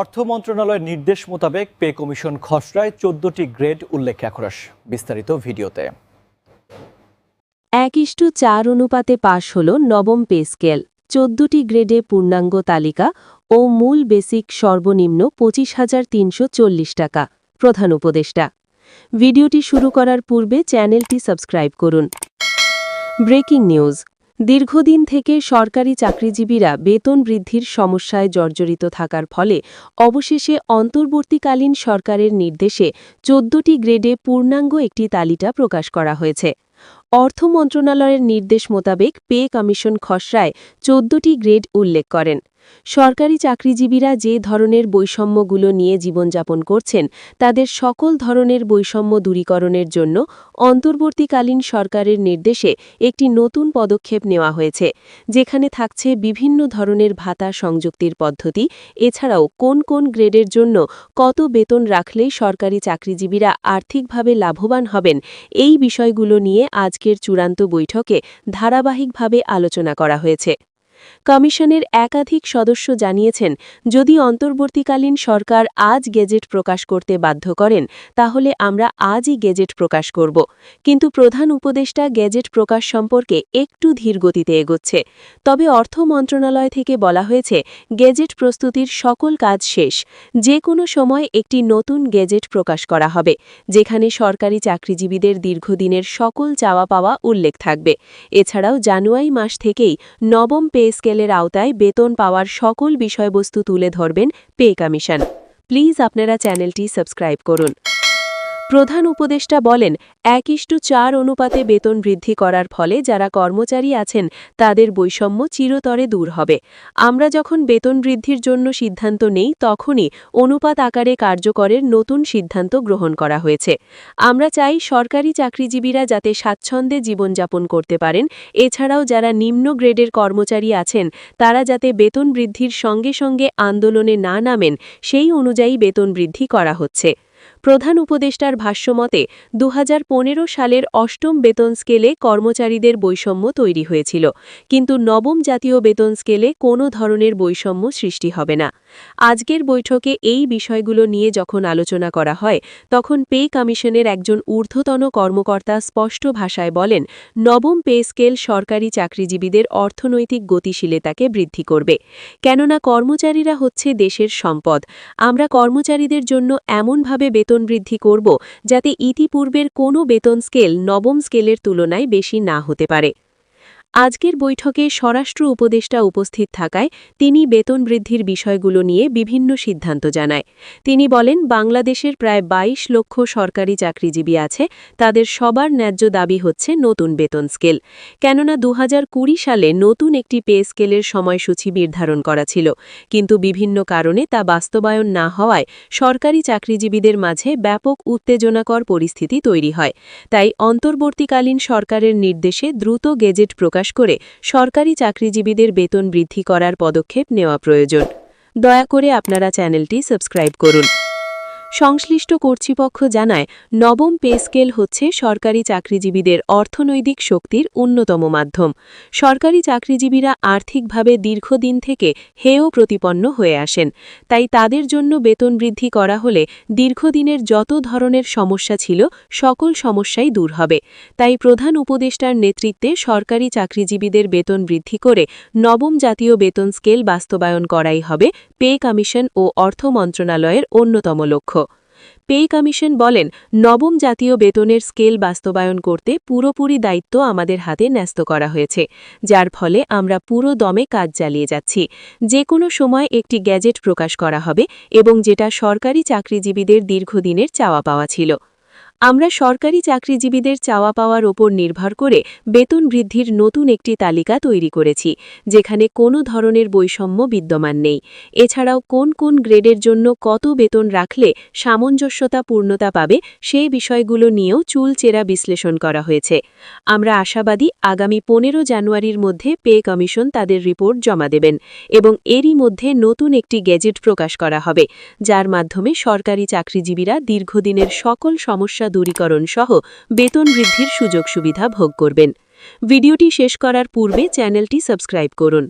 অর্থ মন্ত্রণালয়ের নির্দেশ মোতাবেক পে কমিশন খসড়ায় চোদ্দটি গ্রেড উল্লেখ একরাস, বিস্তারিত ভিডিওতে। এক ইস্টু চার অনুপাতে পাশ হল নবম পে স্কেল, চোদ্দটি গ্রেডে পূর্ণাঙ্গ তালিকা ও মূল বেসিক সর্বনিম্ন পঁচিশ হাজার তিনশো চল্লিশ টাকা, প্রধান উপদেষ্টা। ভিডিওটি শুরু করার পূর্বে চ্যানেলটি সাবস্ক্রাইব করুন। ব্রেকিং নিউজ দীর্ঘদিন থেকে সরকারি চাকরিজীবীরা বেতন বৃদ্ধির সমস্যায় জর্জরিত থাকার ফলে অবশেষে অন্তর্বর্তীকালীন সরকারের নির্দেশে চোদ্দটি গ্রেডে পূর্ণাঙ্গ একটি তালিকা প্রকাশ করা হয়েছে। অর্থ মন্ত্রণালয়ের নির্দেশ মোতাবেক পে কমিশন খসড়ায় চোদ্দটি গ্রেড উল্লেখ করেন। সরকারি চাকরিজীবীরা যে ধরনের বৈষম্যগুলো নিয়ে জীবনযাপন করছেন, তাদের সকল ধরনের বৈষম্য দূরীকরণের জন্য অন্তর্বর্তীকালীন সরকারের নির্দেশে একটি নতুন পদক্ষেপ নেওয়া হয়েছে, যেখানে থাকছে বিভিন্ন ধরনের ভাতা সংযুক্তির পদ্ধতি। এছাড়াও কোন কোন গ্রেডের জন্য কত বেতন রাখলেই সরকারি চাকরিজীবীরা আর্থিকভাবে লাভবান হবেন, এই বিষয়গুলো নিয়ে আজকের চূড়ান্ত বৈঠকে ধারাবাহিকভাবে আলোচনা করা হয়েছে। কমিশনের একাধিক সদস্য জানিয়েছেন, যদি অন্তর্বর্তীকালীন সরকার আজ গেজেট প্রকাশ করতে বাধ্য করেন, তাহলে আমরা আজই গেজেট প্রকাশ করব। কিন্তু প্রধান উপদেষ্টা গেজেট প্রকাশ সম্পর্কে একটু ধীরগতিতে এগোচ্ছে। তবে অর্থ মন্ত্রণালয় থেকে বলা হয়েছে, গেজেট প্রস্তুতির সকল কাজ শেষ। যে কোনো সময় একটি নতুন গেজেট প্রকাশ করা হবে, যেখানে সরকারি চাকরিজীবীদের দীর্ঘদিনের সকল চাওয়া পাওয়া উল্লেখ থাকবে। এছাড়াও জানুয়ারি মাস থেকেই নবম পে স্কেলের আওতায় বেতন পাওয়ার সকল বিষয়বস্তু তুলে ধরবেন পে কমিশন। প্লিজ আপনারা চ্যানেলটি সাবস্ক্রাইব করুন। প্রধান উপদেষ্টা বলেন এক ইস্টু চার অনুপাতে বেতন বৃদ্ধি করার ফলে যারা কর্মচারী আছেন, তাদের বৈষম্য চিরতরে দূর হবে। আমরা যখন বেতন বৃদ্ধির জন্য সিদ্ধান্ত নেই, তখনই অনুপাত আকারে কার্যকরের নতুন সিদ্ধান্ত গ্রহণ করা হয়েছে। আমরা চাই সরকারি চাকরিজীবীরা যাতে স্বাচ্ছন্দ্যে জীবনযাপন করতে পারেন। এছাড়াও যারা নিম্ন গ্রেডের কর্মচারী আছেন, তারা যাতে বেতন বৃদ্ধির সঙ্গে সঙ্গে আন্দোলনে না নামেন, সেই অনুযায়ী বেতন বৃদ্ধি করা হচ্ছে। প্রধান উপদেষ্টার ভাষ্যমতে দু হাজার পনেরো সালের অষ্টম বেতন স্কেলে কর্মচারীদের বৈষম্য তৈরি হয়েছিল, কিন্তু নবম জাতীয় বেতন স্কেলে কোনো ধরনের বৈষম্য সৃষ্টি হবে না। আজকের বৈঠকে এই বিষয়গুলো নিয়ে যখন আলোচনা করা হয়, তখন পে কমিশনের একজন ঊর্ধ্বতন কর্মকর্তা স্পষ্ট ভাষায় বলেন, নবম পে স্কেল সরকারি চাকরিজীবীদের অর্থনৈতিক গতিশীলতাকে বৃদ্ধি করবে। কেননা কর্মচারীরা হচ্ছে দেশের সম্পদ। আমরা কর্মচারীদের জন্য এমনভাবে বেতন বৃদ্ধি করব, যাতে ইতিপূর্বের কোনো বেতন স্কেল নবম স্কেলের তুলনায় বেশি না হতে পারে। আজকের বৈঠকে স্বরাষ্ট্র উপদেষ্টা উপস্থিত থাকায় তিনি বেতন বৃদ্ধির বিষয়গুলো নিয়ে বিভিন্ন সিদ্ধান্ত জানায়। তিনি বলেন, বাংলাদেশের প্রায় ২২ লক্ষ সরকারি চাকরিজীবী আছে, তাদের সবার ন্যায্য দাবি হচ্ছে নতুন বেতন স্কেল। কেননা দু হাজার কুড়ি সালে নতুন একটি পে স্কেলের সময়সূচি নির্ধারণ করা ছিল, কিন্তু বিভিন্ন কারণে তা বাস্তবায়ন না হওয়ায় সরকারি চাকরিজীবীদের মাঝে ব্যাপক উত্তেজনাকর পরিস্থিতি তৈরি হয়। তাই অন্তর্বর্তীকালীন সরকারের নির্দেশে দ্রুত গেজেট প্রকাশ করে সরকারি চাকরিজীবীদের বেতন বৃদ্ধি করার পদক্ষেপ নেওয়া প্রয়োজন। দয়া করে আপনারা চ্যানেলটি সাবস্ক্রাইব করুন। সংশ্লিষ্ট কর্তৃপক্ষ জানায়, নবম পে স্কেল হচ্ছে সরকারি চাকরিজীবীদের অর্থনৈতিক শক্তির অন্যতম মাধ্যম। সরকারি চাকরিজীবীরা আর্থিকভাবে দীর্ঘদিন থেকে হেয় প্রতিপন্ন হয়ে আসেন। তাই তাদের জন্য বেতন বৃদ্ধি করা হলে দীর্ঘদিনের যত ধরনের সমস্যা ছিল, সকল সমস্যাই দূর হবে। তাই প্রধান উপদেষ্টার নেতৃত্বে সরকারি চাকরিজীবীদের বেতন বৃদ্ধি করে নবম জাতীয় বেতন স্কেল বাস্তবায়ন করাই হবে পে কমিশন ও অর্থ মন্ত্রণালয়ের অন্যতম লক্ষ্য। পে কমিশন বলেন, নবম জাতীয় বেতনের স্কেল বাস্তবায়ন করতে পুরোপুরি দায়িত্ব আমাদের হাতে ন্যস্ত করা হয়েছে, যার ফলে আমরা পুরো দমে কাজ চালিয়ে যাচ্ছি। যে কোনো সময় একটি গ্যাজেট প্রকাশ করা হবে এবং যেটা সরকারি চাকরিজীবীদের দীর্ঘদিনের চাওয়া পাওয়া ছিল। আমরা সরকারি চাকরিজীবীদের চাওয়া পাওয়ার ওপর নির্ভর করে বেতন বৃদ্ধির নতুন একটি তালিকা তৈরি করেছি, যেখানে কোনো ধরনের বৈষম্য বিদ্যমান নেই। এছাড়াও কোন কোন গ্রেডের জন্য কত বেতন রাখলে সামঞ্জস্যতা পূর্ণতা পাবে সেই বিষয়গুলো নিয়েও চুলচেরা বিশ্লেষণ করা হয়েছে। আমরা আশাবাদী আগামী পনেরো জানুয়ারির মধ্যে পে কমিশন তাদের রিপোর্ট জমা দেবেন এবং এরই মধ্যে নতুন একটি গেজেট প্রকাশ করা হবে, যার মাধ্যমে সরকারি চাকরিজীবীরা দীর্ঘদিনের সকল সমস্যা দূরীকরণ সহ বেতন বৃদ্ধির সুযোগ সুবিধা ভোগ করবেন। ভিডিওটি শেষ করার পূর্বে চ্যানেলটি সাবস্ক্রাইব করুন।